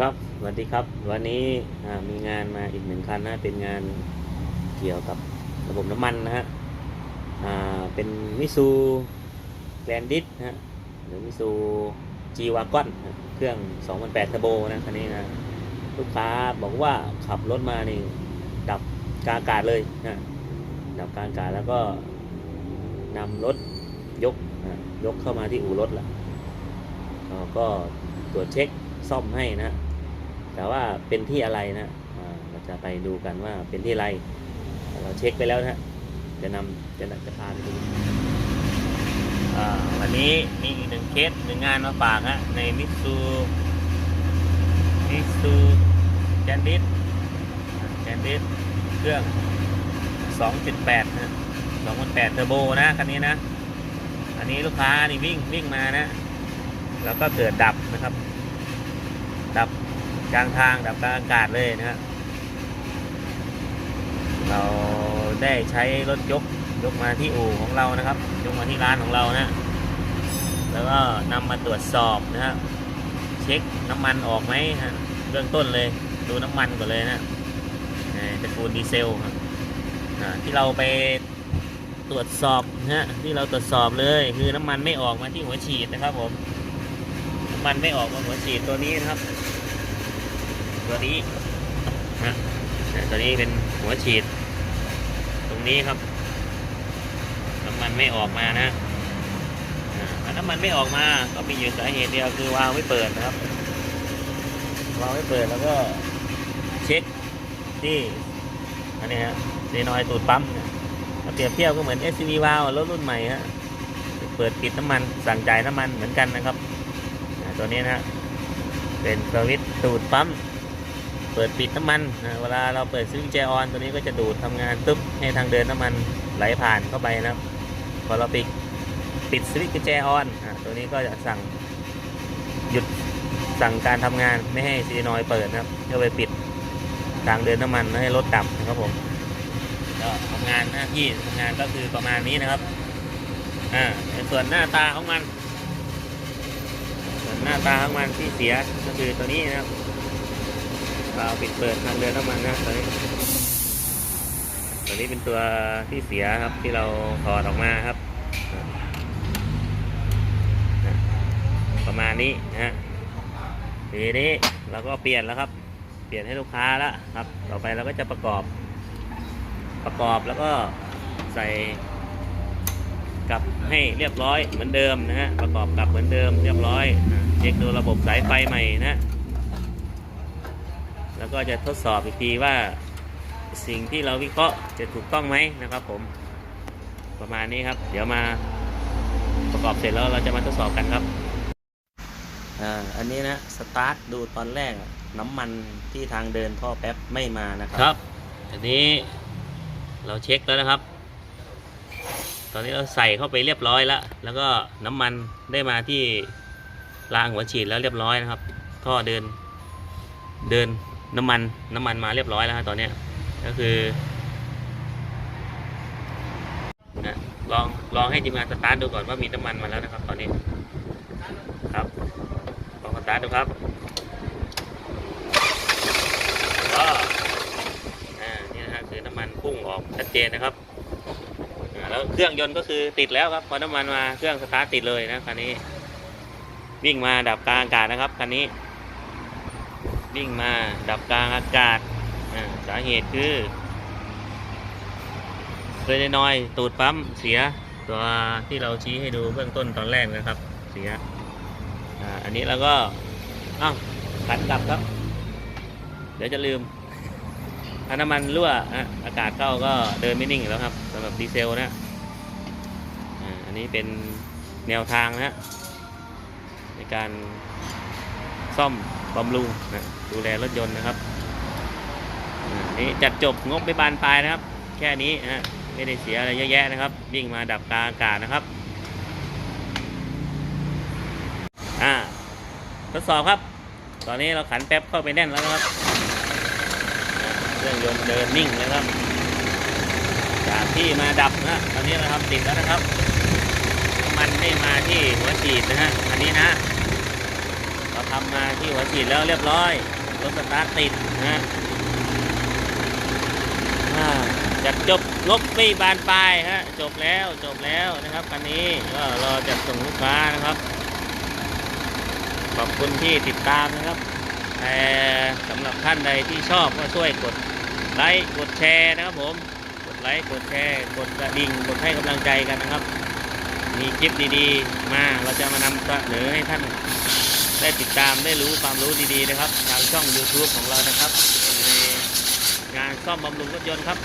ครับสวัสดีครับ วันนี้มีงานมาอีกหนึ่งคันนะ เป็นงานเกี่ยวกับระบบน้ำมันนะฮะเป็นมิซูแกรนดิสนะฮะหรือมิซูจีวากอนเครื่อง 2008เทอร์โบนะคันนี้นะลูกค้าบอกว่าขับรถมานี่ดับกาอากาศเลยนะดับกาอากาศแล้วก็นำรถยกยกเข้ามาที่อู่รถและก็ตรวจเช็คซ่อมให้นะ แต่ว่าเป็นที่อะไรนะเราจะไปดูกันว่าเป็นที่อะไร เราเช็คไปแล้วนะจะนำจะจะพาไปดูวันนี้มีอีกหนึ่งเคสหนึ่งงานมาฝากฮะในมิตซูมิตซูแกนดิสแกนดิสเครื่อง 2.8นะ2.8เทอร์โบนะคันนี้นะ อันนี้ลูกค้านี่วิ่งวิ่งมานะ แล้วก็เกิดดับนะครับ ดับ กลางทางดับกลางอากาศเลยนะฮะเราได้ใช้รถยกยกมาที่อู่ของเรานะครับ ยกมาที่ร้านของเรานะ แล้วก็นำมาตรวจสอบนะฮะเช็คน้ำมันออกไหมฮะเบื้องต้นเลยดูน้ำมันก่อนเลยนะเอ่อตระกูลดีเซลครับที่เราไปตรวจสอบนะฮะที่เราตรวจสอบเลยคือน้ำมันไม่ออกมาที่หัวฉีดนะครับผมน้ำมันไม่ออกมาหัวฉีดตัวนี้นะครับ ตัวนี้นะเนี่ยตัวนี้เป็นหัวฉีด ตรงนี้ครับน้ำมันไม่ออกมานะถ้าน้ำมันไม่ออกมาก็มีอยู่สาเหตุเดียวคือวาล์วไม่เปิดนะครับวาล์วไม่เปิดแล้วก็เช็คที่อันนี้ฮะเซนอยตูดปั๊มเนี่ยถ้าเปรียบเทียบก็เหมือน SCV วาล์วรถรุ่นใหม่ฮะเปิดปิดน้ำมันสั่งจ่ายน้ำมันเหมือนกันนะครับตัวนี้นะฮะเป็นสวิตช์ดูดปั๊ม เปิดปิดน้ำมันนะเวลาเราเปิดสวิตช์แจออนตัวนี้ก็จะดูดทำงานตึ๊บให้ทางเดินน้ำมันไหลผ่านเข้าไปนะครับพอเราปิดปิดสวิตช์กุญแจออนอะตัวนี้ก็จะสั่งหยุดสั่งการทำงานไม่ให้ซีนอยเปิดนะครับเพื่อไปปิดทางเดินน้ำมันไม่ให้รถดับนะครับผมก็ทำงานหน้าที่ทำงานก็คือประมาณนี้นะครับอ่าในส่วนหน้าตาของมัน ส่วนหน้าตาของมันที่เสียก็คือตัวนี้นะครับ วาล์วปิดเปิดทางเดินน้ำมันนะตัวนี้ตัวนี้เป็นตัวที่เสียครับที่เราถอดออกมาครับ ประมาณนี้นะทีนี้เราก็เปลี่ยนแล้วครับ เปลี่ยนให้ลูกค้าแล้วครับ ต่อไปเราก็จะประกอบ ประกอบแล้วก็ใส่กลับให้เรียบร้อยเหมือนเดิมนะฮะประกอบกลับเหมือนเดิมเรียบร้อยเช็คดูระบบสายไฟใหม่นะ ก็จะทดสอบอีกทีว่าสิ่งที่เราวิเคราะห์จะถูกต้องไหมนะครับผมประมาณนี้ครับ เดี๋ยวมาประกอบเสร็จแล้วเราจะมาทดสอบกันครับอ่าอันนี้นะสตาร์ทดูตอนแรกอะน้ำมันที่ทางเดินท่อแป๊บไม่มานะครับครับ อันนี้เราเช็คแล้วนะครับ ตอนนี้เราใส่เข้าไปเรียบร้อยแล้ว แล้วก็น้ำมันได้มาที่รางหัวฉีดแล้วเรียบร้อยนะครับท่อเดินเดิน น้ำมันน้ำมันมาเรียบร้อยแล้วครับตอนนี้ก็คือนะลองลองให้ทีมงานสตาร์ทดูก่อนว่ามีน้ำมันมาแล้วนะครับ ตอนนี้ครับลองสตาร์ทดูครับก็อ่านี่นะฮะคือน้ำมันพุ่งออกชัดเจนนะครับแล้วเครื่องยนต์ก็คือติดแล้วครับพอน้ำมันมาเครื่องสตาร์ทติดเลยนะคันนี้ วิ่งมาดับกลางอากาศนะครับคันนี้ วิ่งมาดับกลางอากาศสาเหตุคือเฟรนอยตูดปั๊มเสียตัวที่เราชี้ให้ดูเบื้องต้นตอนแรกนะครับ เสียออันนี้เราก็อ้าวขันกลับครับ เดี๋ยวจะลืมถ้าน้ำมันรั่วอากาศเข้าก็เดินไม่นิ่งอยู่แล้วครับสำหรับดีเซลนะอันนี้เป็นแนวทางนะฮะในการซ่อม บำรุงนะดูแลรถยนต์นะครับนี่จัดจบงบไปบานปลายนะครับ แค่นี้ฮะไม่ได้เสียอะไรเยอะแยะนะครับ วิ่งมาดับกลางอากาศนะครับอ่าทดสอบครับ ตอนนี้เราขันแป๊บเข้าไปแน่นแล้วนะครับเครื่องยนต์เดินนิ่งเลยครับ จากที่มาดับนะตอนนี้นะครับติดแล้วนะครับ มันไม่มาที่หัวฉีดนะฮะอันนี้นะ ต่อไปทำมาที่หัวฉีดแล้วเรียบร้อยรถสตาร์ทติดนะฮะจัดจบงบไม่บานปลายฮะจบแล้วจบแล้วนะครับคันนี้ก็รอจัดส่งลูกค้านะครับ ขอบคุณที่ติดตามนะครับแต่สำหรับท่านใดที่ชอบก็ช่วยกดไลค์กดแชร์นะครับผมกดไลค์กดแชร์กดกระดิ่งกดให้กำลังใจกันนะครับ มีคลิปดีๆ มาเราจะมานำเสนอให้ท่าน ได้ติดตามได้รู้ความรู้ดีๆนะครับ ทางช่อง YouTube ของเรานะครับ ในงานซ่อมบำรุงรถยนต์ครับ